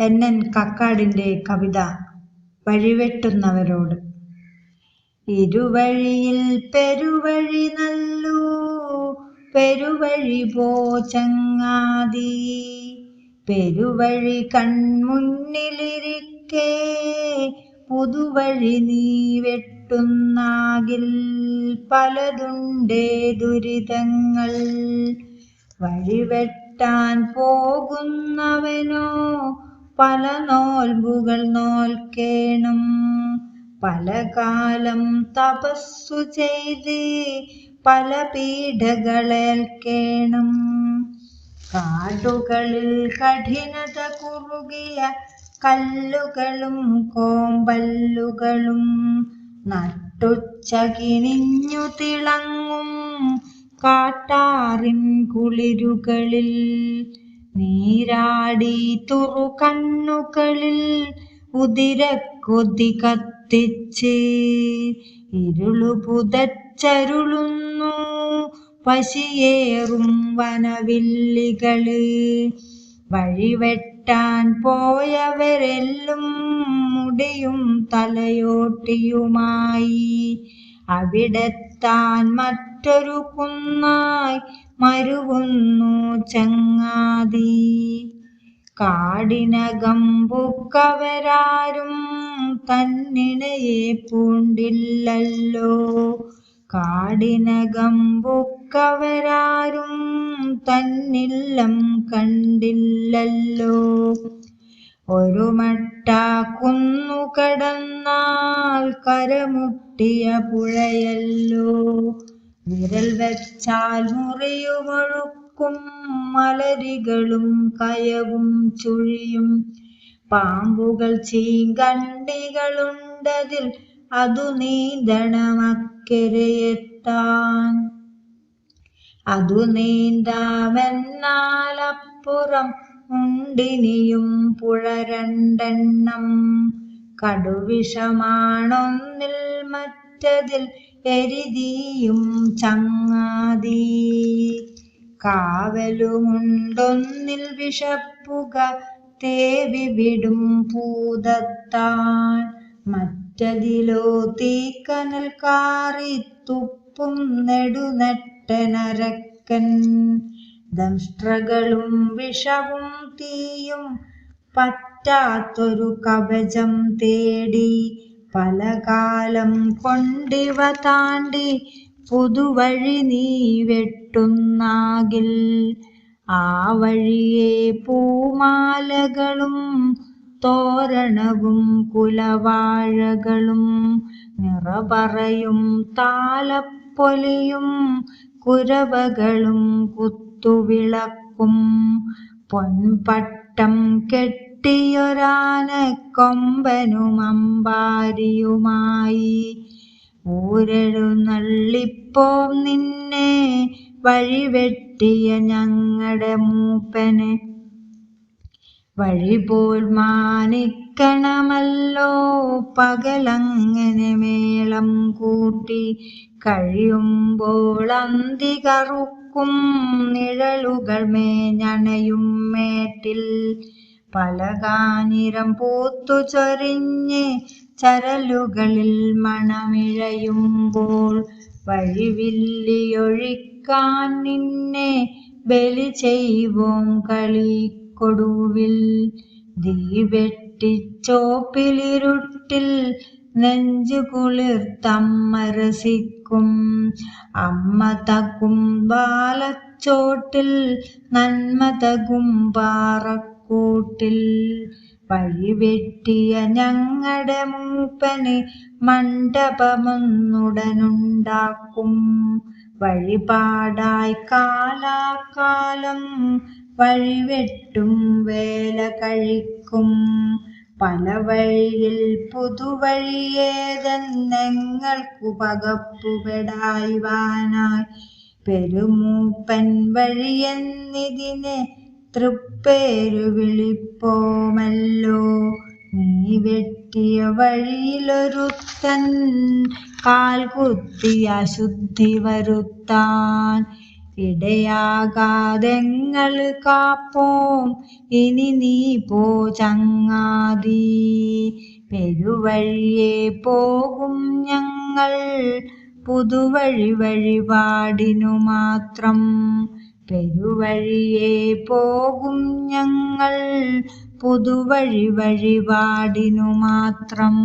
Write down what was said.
N. N. കക്കാടിന്റെ കവിത വഴിവെട്ടുന്നവരോട്. ഇരുവഴിയിൽ പെരുവഴി നല്ലു പെരുവഴി പോ ചങ്ങാതി പെരുവഴി കൺമുന്നിലിരിക്കെ പുതുവഴി നീ വെട്ടുന്നാകിൽ പലതുണ്ടേ ദുരിതങ്ങൾ. വഴിവെട്ടാൻ പോകുന്നവനോ പല നോൽമ്പുകൾ നോൽക്കേണം. പല കാലം തപസ്സു ചെയ്ത് പല പീഡകളേൽക്കേണം കാടുകളിൽ കഠിനത കുറുകിയ കല്ലുകളും കോമ്പല്ലുകളും നട്ടുച്ചകിനിഞ്ഞു തിളങ്ങും കാട്ടാറിൻ കുളിരുകളിൽ. നീരാടി തുറു കണ്ണുകളിൽ ഉതിരക്കൊതി കത്തിച്ച് ഇരുളു പുതച്ചരുളുന്നു പശിയേറും വനവില്ലികൾ. വഴിവെട്ടാൻ പോയവരെല്ലും മുടിയും തലയോട്ടിയുമായി. അവിടെത്താൻ മറ്റൊരു കുന്നായി മരുവുന്നു ചങ്ങാതി. കാടിനകം പൂക്കവരാരും തന്നിണയെ പൂണ്ടില്ലല്ലോ. കാടിനകം പൂക്കവരാരും തന്നില്ലം കണ്ടില്ലല്ലോ. ഒരു മട്ട കുന്നു കടന്നാൽ കരമുട്ടിയ പുഴയല്ലോ. വിരൽ വെച്ചാൽ മുറിയുമൊഴുക്കും മലരികളും കയവും ചുഴിയും. പാമ്പുകൾ ചീങ്കണ്ടികളുണ്ടതിൽ അതു നീന്തണമക്കരയെത്താൻ. അതു നീന്താമെന്നാലപ്പുറം ഉണ്ടിനിയും പുഴ രണ്ടെണ്ണം കടുവിഷമാണൊന്നിൽ മറ്റതിൽ എരിതിയും ചങ്ങാതി. കാവലുമുണ്ടൊന്നിൽ വിഷപ്പുക തേവി വിടും പൂതത്താൻ മറ്റതിലോ തീക്കനൽ കാറി തുപ്പും നെടുനെട്ടനരക്കൻ. ദംഷ്ട്രകളും വിഷവും തീയും പറ്റാത്തൊരു കവചം തേടി പല കാലം കൊണ്ടിവ താണ്ടി പുതുവഴി നീ വെട്ടുന്നാകിൽ. ആ വഴിയെ പൂമാലകളും തോരണവും കുലവാഴകളും നിറപറയും താലപ്പൊലിയും കുരവകളും കുത്തുവിളക്കും പൊൻപട്ടം കെട്ടിയൊരാനക്കൊമ്പനും അമ്പാരിയുമായി. ഊരെഴുന്നള്ളിപ്പോം നിന്നെ വഴിവെട്ടിയ ഞങ്ങളുടെ മൂപ്പന്. വഴിപോൽ മാനിക്കണമല്ലോ പകലങ്ങനെ മേളം കൂട്ടി. കഴിയുമ്പോൾ അന്തി കറുക്കും നിഴലുകൾ മേഞ്ഞണയും മേട്ടിൽ. പല കാഞ്ഞിരം പൂത്തു ചൊരിഞ്ഞ് ചരലുകളിൽ മണമിഴയുമ്പോൾ വഴിവില്ലിയൊഴിക്കാൻ നിന്നെ ബലി ചെയ്യുവോം കളിക്കൊടുവിൽ. ദീവെട്ടിച്ചോപ്പിലിരുട്ടിൽ നെഞ്ചു കുളിർത്തമ്മരസിക്കും അമ്മ തകും ബാലച്ചോട്ടിൽ നന്മ തകും പാറക്കൂട്ടിൽ വഴിവെട്ടിയ ഞങ്ങളുടെ മൂപ്പന് മണ്ഡപമൊന്നുടനുണ്ടാക്കും. വഴിപാടായി കാലാകാലം വഴിവെട്ടും വേല കഴിക്കും. പല വഴിയിൽ പുതുവഴിയേതെന്നെങ്ങൾക്കു പകപ്പുപെടായിവാനായി പെരുമൂപ്പൻ വഴിയെന്നിതിനെ തൃപ്പേരു വിളിപ്പോമല്ലോ. നീ വെട്ടിയ വഴിയിലൊരുത്തൻ കാൽ കുത്തി അശുദ്ധി വരുത്താൻ. ഇടയാകാതെങ്ങൾ കാപ്പോം ഇനി നീ പോ ചങ്ങാതി. പെരുവഴിയെ പോകും ഞങ്ങൾ പുതുവഴി വഴിപാടിനു മാത്രം. പെരുവഴിയെ പോകും ഞങ്ങൾ. പുതുവഴി വഴിപാടിനു മാത്രം